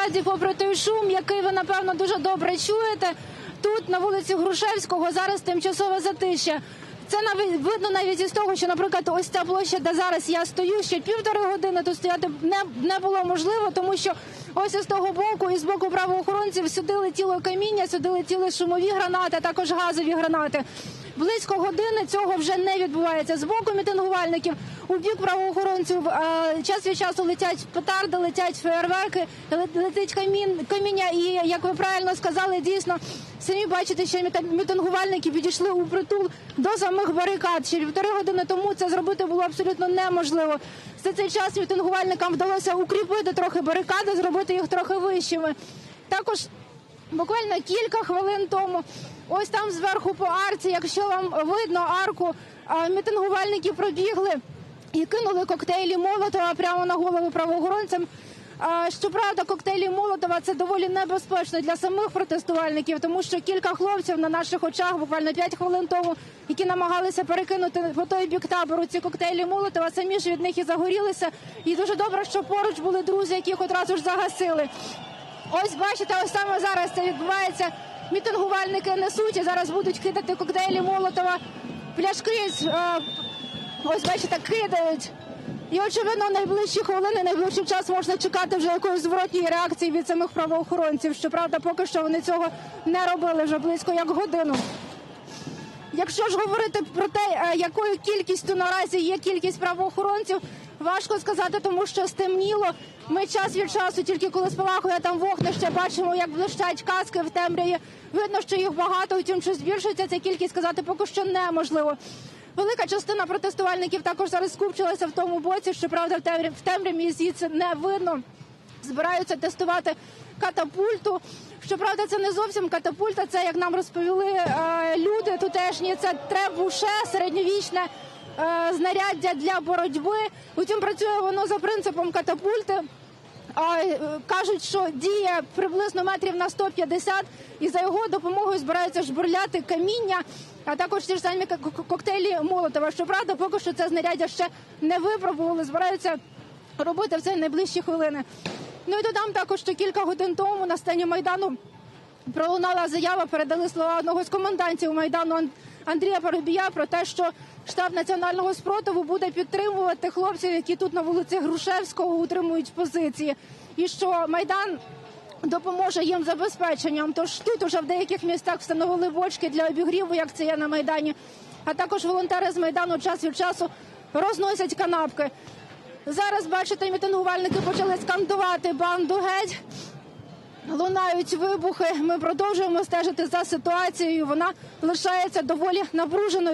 насправді, попри той шум, який ви напевно дуже добре чуєте, тут на вулиці Грушевського зараз тимчасове затишя. Це навіть видно навіть із того, що, наприклад, ось ця площа, де зараз я стою, ще півтори години тут стояти не, не було можливо, тому що ось із того боку і з боку правоохоронців сюди летіло каміння, сюди летіли шумові гранати, а також газові гранати. Близько години цього вже не відбувається. З боку мітингувальників у бік правоохоронців е, час від часу летять петарди, летять фейерверки, ле- летить камін, каміння. І як ви правильно сказали, дійсно самі бачите, що мітингувальники підійшли у притул до самих барикад. Ще півтори години тому це зробити було абсолютно неможливо. За цей час мітингувальникам вдалося укріпити трохи барикади, зробити їх трохи вищими. Також Буквально кілька хвилин тому, ось там зверху по арці, якщо вам видно арку, мітингувальники пробігли і кинули коктейлі Молотова прямо на голову правоохоронцям. Щоправда, коктейлі Молотова це доволі небезпечно для самих протестувальників, тому що кілька хлопців на наших очах, буквально 5 хвилин тому, які намагалися перекинути по той бік табору ці коктейлі Молотова, самі ж від них і загорілися. І дуже добре, що поруч були друзі, яких одразу ж загасили. Ось бачите, ось саме зараз це відбувається. Мітингувальники несуть і зараз будуть кидати коктейлі Молотова, пляшки. е, Ось бачите, кидають. І очевидно, найближчі хвилини, найближчий час можна чекати вже якоїсь зворотньої реакції від самих правоохоронців. Щоправда, поки що вони цього не робили вже близько як годину. Якщо ж говорити про те, е, якою кількістю наразі є кількість правоохоронців, важко сказати, тому що стемніло. Ми час від часу, тільки коли спалахує там вогнище, бачимо, як блищать каски в темряві. Видно, що їх багато, втім, що збільшується ця кількість, сказати поки що неможливо. Велика частина протестувальників також зараз скупчилася в тому боці, що правда в темряві, в темряві звідси не видно збираються тестувати катапульту. Щоправда, це не зовсім катапульта. Це як нам розповіли е, люди тутешні. Це требуше середньовічне е, знаряддя для боротьби. Утім, працює воно за принципом катапульти. Е, кажуть, що діє приблизно метрів на 150, і за його допомогою збираються жбурляти каміння, а також ті ж самі коктейлі Молотова. Щоправда, поки що це знаряддя ще не випробували. Збираються робити в ці найближчі хвилини. Ну і додам також, що кілька годин тому на сцені майдану пролунала заява, передали слова одного з комендантів майдану Андрія Парубія про те, що штаб національного спротиву буде підтримувати хлопців, які тут на вулиці Грушевського утримують позиції, і що майдан. Допоможе їм забезпеченням. Тож тут уже в деяких містах встановили бочки для обігріву, як це є на майдані. А також волонтери з майдану час від часу розносять канапки. Зараз бачите, мітингувальники почали скандувати банду геть. Лунають вибухи. Ми продовжуємо стежити за ситуацією. Вона лишається доволі напруженою.